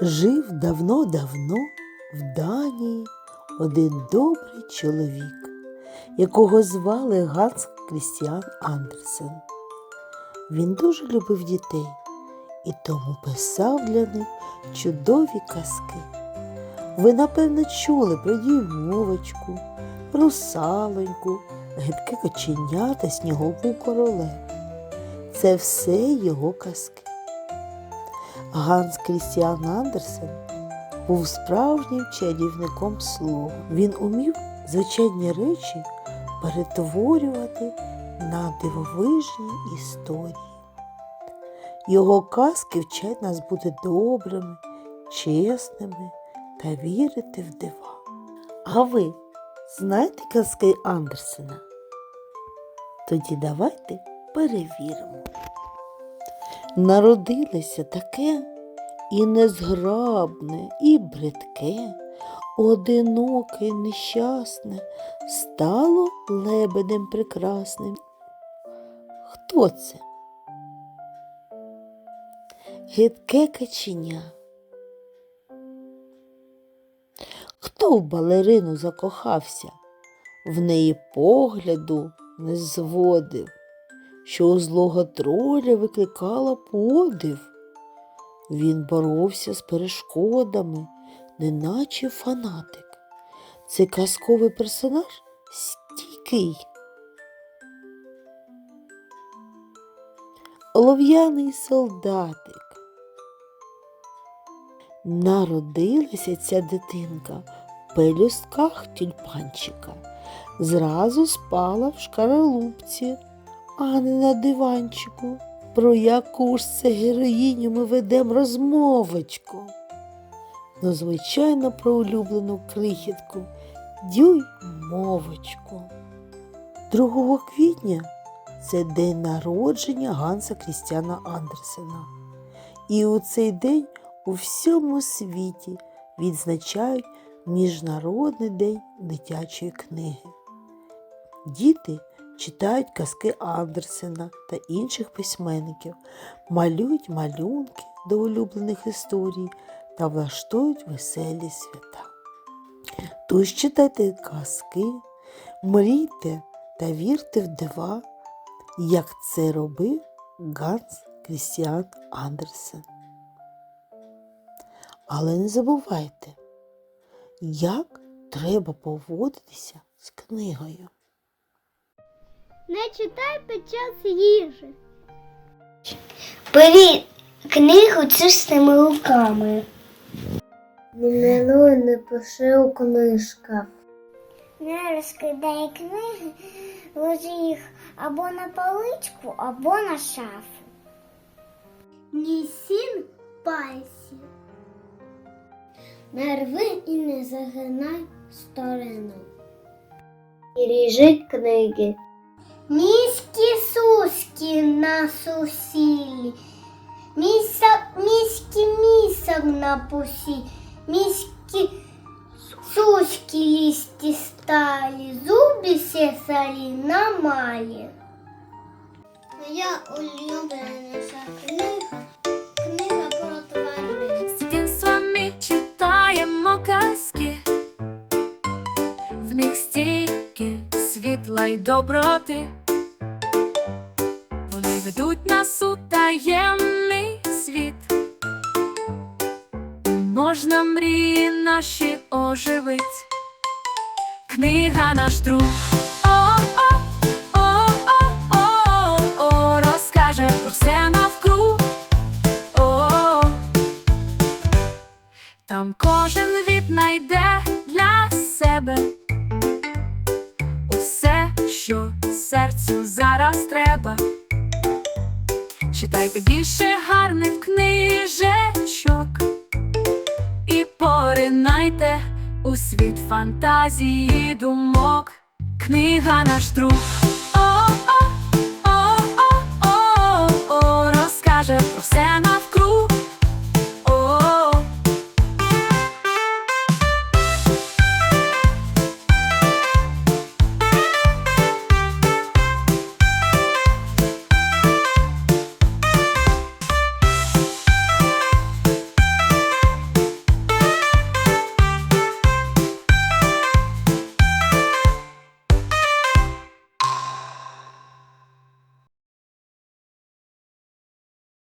Жив давно-давно в Данії один добрий чоловік, якого звали Ганс Крістіан Андерсен. Він дуже любив дітей і тому писав для них чудові казки. Ви, напевно, чули про дівмовочку, русалоньку, гидке коченя та снігову королеву. Це все його казки. Ганс Крістіан Андерсен був справжнім чарівником слова. Він умів звичайні речі перетворювати на дивовижні історії. Його казки вчать нас бути добрими, чесними та вірити в дива. А ви знаєте казки Андерсена? Тоді давайте перевіримо. Народилося таке і незграбне, і бридке, одиноке, нещасне, стало лебедем прекрасним. Хто це? Гидке каченя. Хто в балерину закохався, в неї погляду не зводив що у злого троля викликала подив. Він боровся з перешкодами, неначе фанатик. Цей казковий персонаж стійкий. Олов'яний солдатик. Народилася ця дитинка в пелюстках тюльпанчика. Зразу спала в шкаралупці а не на диванчику. Про яку ж це героїню ми ведемо розмовочку? Ну, звичайно, про улюблену крихітку дюй мовочку. 2 квітня це день народження Ганса Крістіана Андерсена. І у цей день у всьому світі відзначають Міжнародний день дитячої книги. Діти читають казки Андерсена та інших письменників, малюють малюнки до улюблених історій та влаштують веселі свята. Тож читайте казки, мрійте та вірте в дива, як це робив Ганс Крістіан Андерсен. Але не забувайте, як треба поводитися з книгою. Не читай під час їжі. Бери книгу чистими руками. Не малюй, не пиши у книжках. Не розкидай книги, ложи їх або на поличку, або на шафу. Ні сін пальці. Не рви і не загинай сторону. І ріжи книги. Міські суски на сусілі. Міські місок на пусі. Міські суски лісті сталі. Зубі сесалі на малі. Моя улюбленіша світла й доброти. Вони ведуть нас у таємний світ. Можна мрії наші оживить. Книга наш друг. О-о, розкаже про все навкруг. О, там кожен серцю зараз треба. Читайте більше гарних книжечок і поринайте у світ фантазії думок. Книга наш друг. О, о, о, о, о, о, розкаже про все.